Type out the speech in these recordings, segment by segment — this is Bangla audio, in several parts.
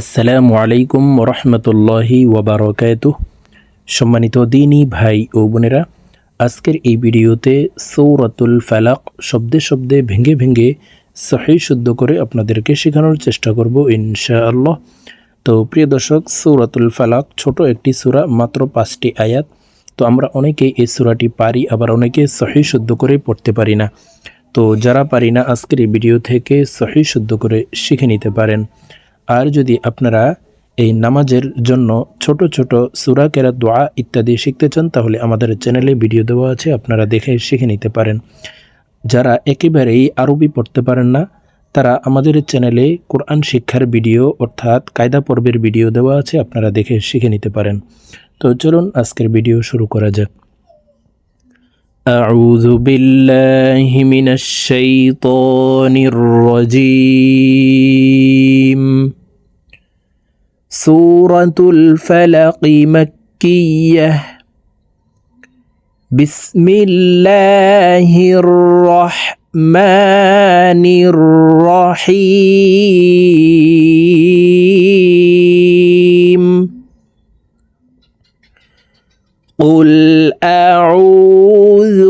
আসসালামু আলাইকুম রহমতুল্লাহি ওবরাকাত সম্মানিত দিনী ভাই ও বোনেরা, আজকের এই ভিডিওতে সৌরাতুল ফালাক শব্দে শব্দে ভেঙে ভেঙে সহি শুদ্ধ করে আপনাদেরকে শেখানোর চেষ্টা করব ইনশাআল্লাহ। তো প্রিয় দর্শক, সৌরাতুল ফালাক ছোট একটি সূরা, মাত্র পাঁচটি আয়াত। তো আমরা অনেকেই এই সূরাটি পারি, আবার অনেকে সহি শুদ্ধ করে পড়তে পারি না। তো যারা পারি না, আজকের এই ভিডিও থেকে সহি শুদ্ধ করে শিখে নিতে পারেন। আর যদি আপনারা এই নামাজের জন্য ছোট ছোট সুরা কেরা দোয়া ইত্যাদি শিখতে চান, তাহলে আমাদের চ্যানেলে ভিডিও দেওয়া আছে, আপনারা দেখে শিখে নিতে পারেন। যারা একেবারেই আরবি পড়তে পারেন না, তারা আমাদের চ্যানেলে কোরআন শিক্ষার ভিডিও অর্থাৎ কায়দা পর্বের ভিডিও দেওয়া আছে, আপনারা দেখে শিখে নিতে পারেন। তো চলুন আজকের ভিডিও শুরু করা যাক। أعوذ بالله من الشيطان الرجيم. سورة الفلق مكية. بسم الله الرحمن الرحيم. قل أعوذ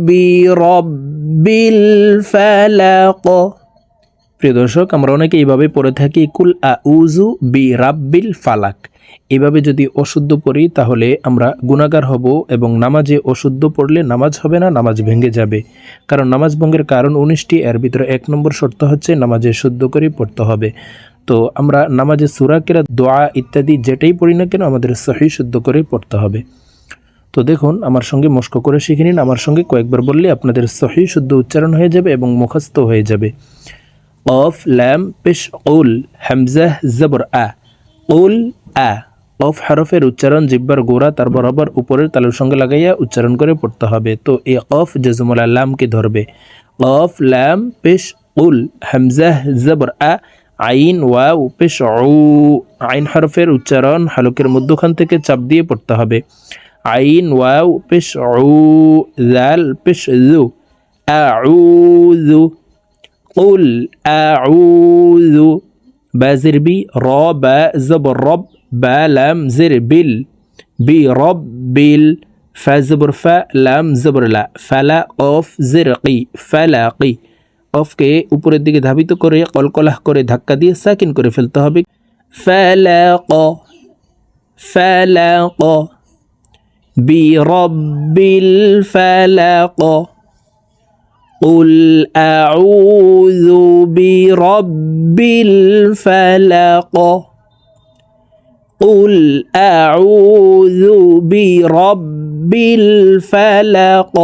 برب الفلق প্রিয় দর্শক আমরা অনেকে এইভাবে পড়ে থাকি কুল আউজু বি রাব্বিল ফালাক এভাবে যদি অশুদ্ধ পড়ি তাহলে আমরা গুণাগার হব এবং নামাজে অশুদ্ধ পড়লে নামাজ হবে না নামাজ ভেঙে যাবে কারণ নামাজ ভঙ্গের কারণ উনিশটি এর ভিতরে এক নম্বর শর্ত হচ্ছে নামাজে শুদ্ধ করে পড়তে হবে তো আমরা নামাজে সুরাকেরা দোয়া ইত্যাদি যেটাই পড়ি না কেন আমাদের সহি শুদ্ধ করে পড়তে হবে তো দেখুন, আমার সঙ্গে মস্ক করে শিখে নিন। আমার সঙ্গে কয়েকবার বললে আপনাদের সহি, শুদ্ধ উচ্চারণ হয়ে যাবে এবং মুখস্থ হয়ে যাবে। অফ, ল্যাম, পেশ, উল হামজাহ জবর, আ। উল, আ। অফ হরফের উচ্চারণ জিব্বার গোড়া, তার বরাবর উপরের তালুর সঙ্গে লাগাইয়া উচ্চারণ করে পড়তে হবে। তো এই অফ জজমুলা লামকে ধরবে। অফ, ল্যাম, পেশ, উল হামজাহ জবর, আ। আইন, ওয়াও, পেশ আইন হরফের উচ্চারণ হালুকের মধ্যখান থেকে চাপ দিয়ে পড়তে হবে। আইন ওয়াও পেশ উ জাল পেশ জু আউযু قل أعوذ بازر بي را با زبر رب با لام زر بال برب ال فزبر فا لام زبر لا فلا قف زرقي فلاقي অফকে উপরের দিকে ধাবিত করে কলকলাহ করে ধাক্কা দিয়ে সাকিন করে ফেলতে হবে ফালাক ফালাক বিরব্বিল ফালাক قل أعوذ برب الفلق قل أعوذ برب الفلق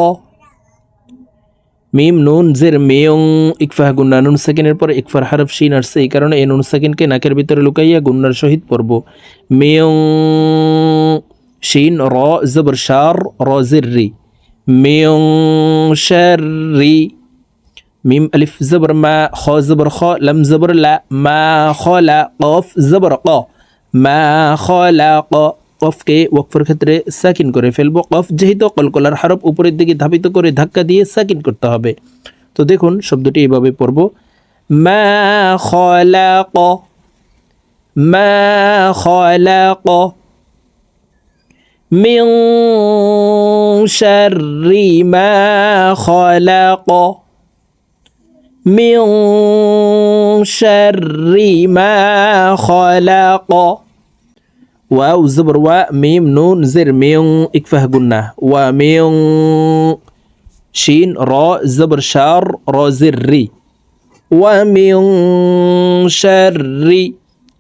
মিম নুন জের মেয়ং ইকফাহ গুন্না নুন সেকেন্ডের পর ইকফার হারফ শিন আসছে এই কারণে এই নুন সেকেন্ডকে নাকের ভিতরে লুকাইয়া গুন্নার সহিত পড়ব মেয়ং শিন র জবর শার রজির রি মিং শার রি মিম আলিফ জবর মা খ জবর খ লাম জবর লা মা খ লা কফ জবর ক মা খ লা ক কফকে ওয়াকফের ক্ষেত্রে সাকিন করে ফেলব। কফ যেহেতু কলকলার হারব উপরের দিকে ধাবিত করে ধাক্কা দিয়ে সাকিন করতে হবে। তো দেখুন, শব্দটি এইভাবে পড়ব। মা খলা ক মা খলা ক من شر ما خلق. من شر ما خلق. واو زبر و ميم نون زر من اكفه قلنا. ومن شين را زبر شار را زري ومن شر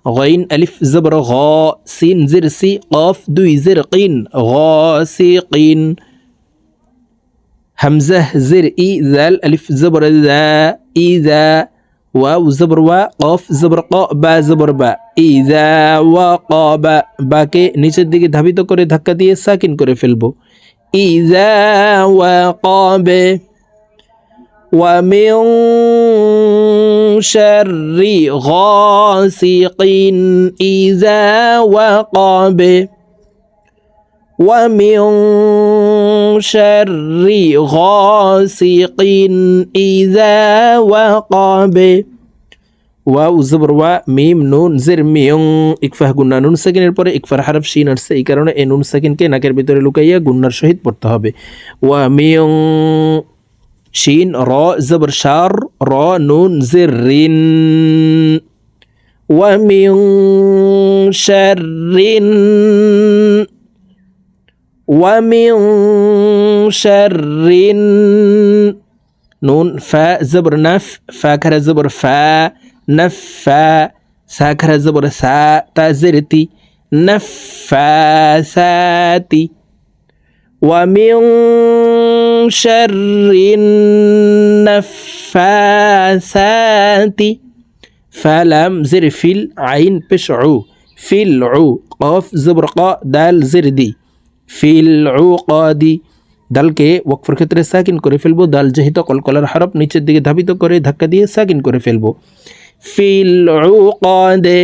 غين ألف زبر غا سين زر سي قاف دوي زر قين غاسقين همزة زر إي ذال ألف زبر ذا إذا واو زبر وا قاف زبر قا با زبر با إذا وقاب বাকে নিচের দিকে ধাবিত করে ধাক্কা দিয়ে সাকিন করে ফেলবো إذا وقاب ومن شر غاسق إذا وقب ومن شر غاسق إذا وقب ওয়া উজবর ওয়া মিম নুন জের মিয়ং ইকফাহ গুন্না নুন সাকিনের পরে ইকফার হারফ শিন আসছে এই কারণে এই নুন সাকিনকে নাকের ভিতরে লুকাইয়া গুন্নার সহিত পড়তে হবে ওয়া মিয়ং شين را زبر شار را نون زر ومن شر ومن شر نون فا زبر نف فاكر زبر فا نفا ساكر زبر سا تازرتي نفاساتي ومن شر النفاثات فلم زر فيل عين بشعو فيل عو قاف زبر قا دال زردي ফিল উকাদি দালকে ওয়াকফের ক্ষেত্রে সাকিন করে ফেলবো দাল যেহেতু কলকলার হরফ নিচের দিকে ধাবিত করে ধাক্কা দিয়ে সাকিন করে ফেলবো ফিল উকাদে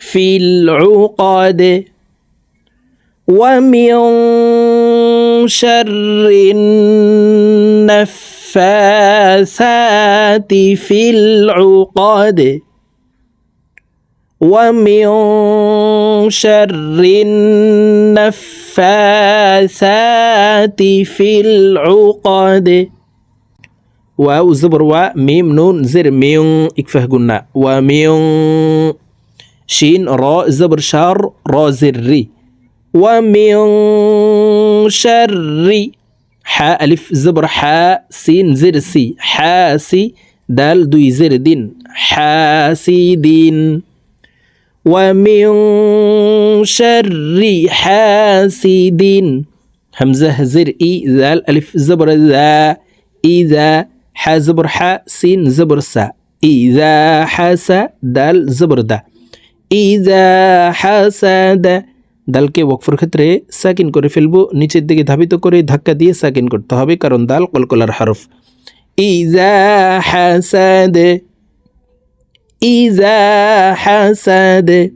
ফিল উকাদে ومن شر النفاثات في العقد ومن شر النفاثات في العقد. واو زبر و ميم نون زر ميون إكفه قلنا. ومن شين را زبر شار را زري ومن شر حاء ألف زبر حاء سين زر سي. حاسي دال دوي زر دين. حاسدين ومن شر حاسد همزة زر إي ذال ألف زبر ذا إذا ح زبر ح سين زبر سا. إذا حس دال زبر دا. إذا حسد দালকে ওয়াকফের ক্ষেত্রে সাকিন করে ফেলবো নিচের দিকে ধাবিত করে ধাক্কা দিয়ে সাকিন করতে হবে কারণ দাল কলকলার হরফ ইজা হাসাদ إذا حسد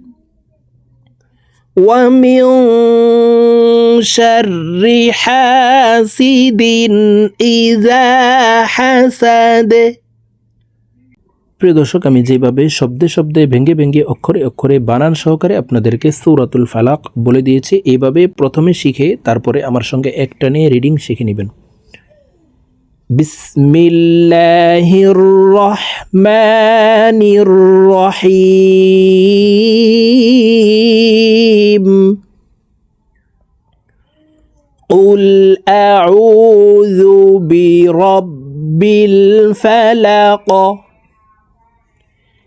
ومن شر حاسد إذا حسد প্রিয় দর্শক আমি যেভাবে শব্দে শব্দে ভেঙ্গে ভেঙ্গে অক্ষরে অক্ষরে বানান সহকারে আপনাদেরকে সৌরাতুল ফালাক বলে দিয়েছি এইভাবে প্রথমে শিখে তারপরে আমার সঙ্গে একটা নিয়ে রিডিং শিখে নেবেন بسم الله الرحمن الرحيم قل أعوذ برب الفلق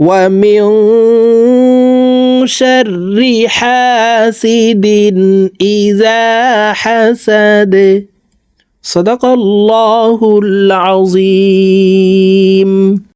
ومن شر حاسد إذا حسد. صدق الله العظيم.